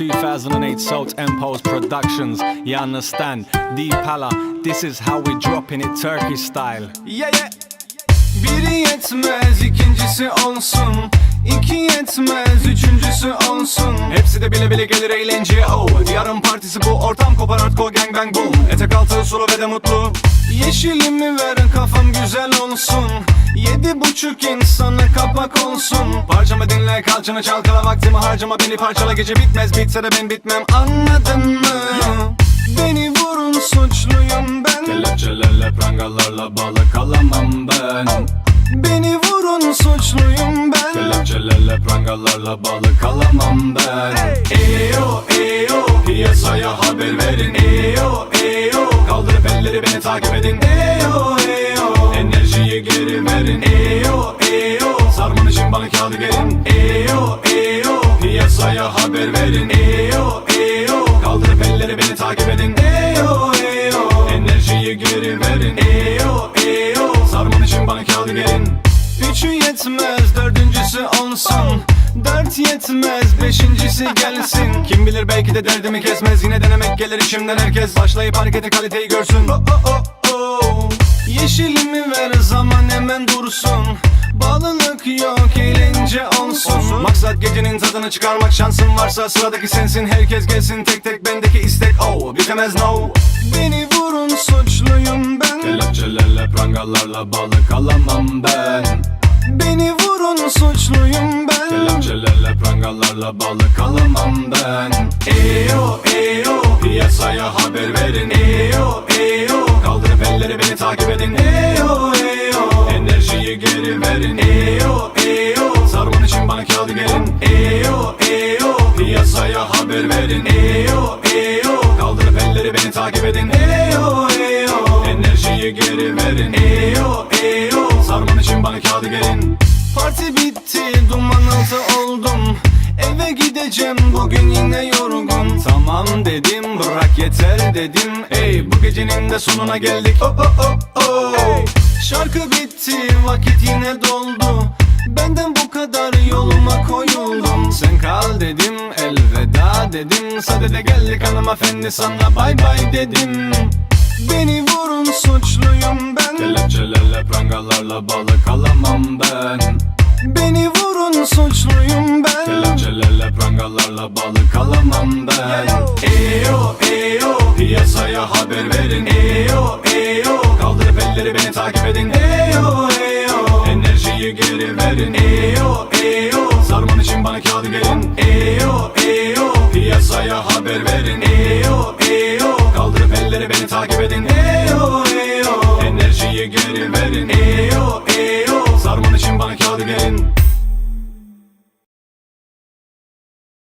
2008 Salt Empos Productions. You understand? Deep Pala, this is how we dropping it Turkish style. Yeah yeah. Biri yetmez ikincisi olsun. İki yetmez üçüncüsü olsun. Hepsi de bile bile gelir eğlence. Oh Diyarın partisi bu. Ortam kopar hardcore gang bang boom. Etek altı sulu ve de mutlu Yeşilimi ver kafam güzel olsun Yedi buçuk insana kapak olsun Parçamı dinle kalçanı çalkala vaktimi harcama Beni parçala gece bitmez bitse de ben bitmem Anladın mı? Beni vurun suçluyum ben Kelepçelerle prangalarla balık alamam ben. Beni vurun suçluyum ben Kelepçelerle prangalarla balık alamam ben. Eyo eyo Piyasaya haber verin. Takip edin. Eyo eyo Enerjiyi geri verin. Eyo eyo Sarman için bana kağıdı gelin. Eyo eyo Piyasaya haber verin. Eyo eyo Kaldırıp elleri beni takip edin. Eyo eyo Enerjiyi geri verin. Eyo eyo Sarman için bana kağıdı gelin. Üçü yetmez dördüncüsü olsun Dört yetmez beşincisi gelsin. Kim bilir belki de derdimi kesmez. Yine denemek gelir içimden herkes. Başlayıp hareketi kaliteyi görsün. Oh oh oh oh. Yeşilimi ver zaman hemen dursun. Bağlılık yok eğlence olsun. Maksat gecenin tadını çıkarmak Şansın varsa sıradaki sensin. Herkes gelsin tek tek bendeki istek. Oh bitemez no. Beni vurun suçluyum ben. Kelepçelerle prangalarla balık alamam ben. Beni vurun Kelepçelerle prangalarla balık alamam ben. Eyo eyo Piyasaya haber verin. Eyo eyo Kaldırıp elleri beni takip edin. Eyo eyo Enerjiyi geri verin. Eyo eyo Sarman için bana kağıdı gelin Eyo eyo Piyasaya haber verin. Eyo eyo Kaldırıp elleri beni takip edin. Eyo eyo Enerjiyi geri verin. Eyo eyo Sarman için bana kağıdı gelin Parti bitti duman altı Eve gideceğim. Bugün yine yorgun. Tamam dedim bırak yeter dedim. Ey bu gecenin de sonuna geldik. Oh, oh, oh, oh. Hey! Şarkı bitti vakit yine doldu. Benden bu kadar yoluma koyuldum. Sen kal dedim elveda dedim. Sadede geldik hanımefendi sana bay bay dedim. Beni vurun suçluyum ben. Kelepçelerle prangalarla balık alamam ben Beni vurun suçluyum ben. Kelepçelerle prangalarla balık alamam ben. Eyo eyo Piyasaya haber verin. Eyo eyo Kaldırıp elleri beni takip edin. Eyo eyo Enerjiyi geri verin. Eyo eyo Sarman için bana kağıdı gelin. Eyo eyo Piyasaya haber verin. Eyo eyo Kaldırıp elleri beni takip edin. Eyo eyo Enerjiyi geri verin. Eyo eyo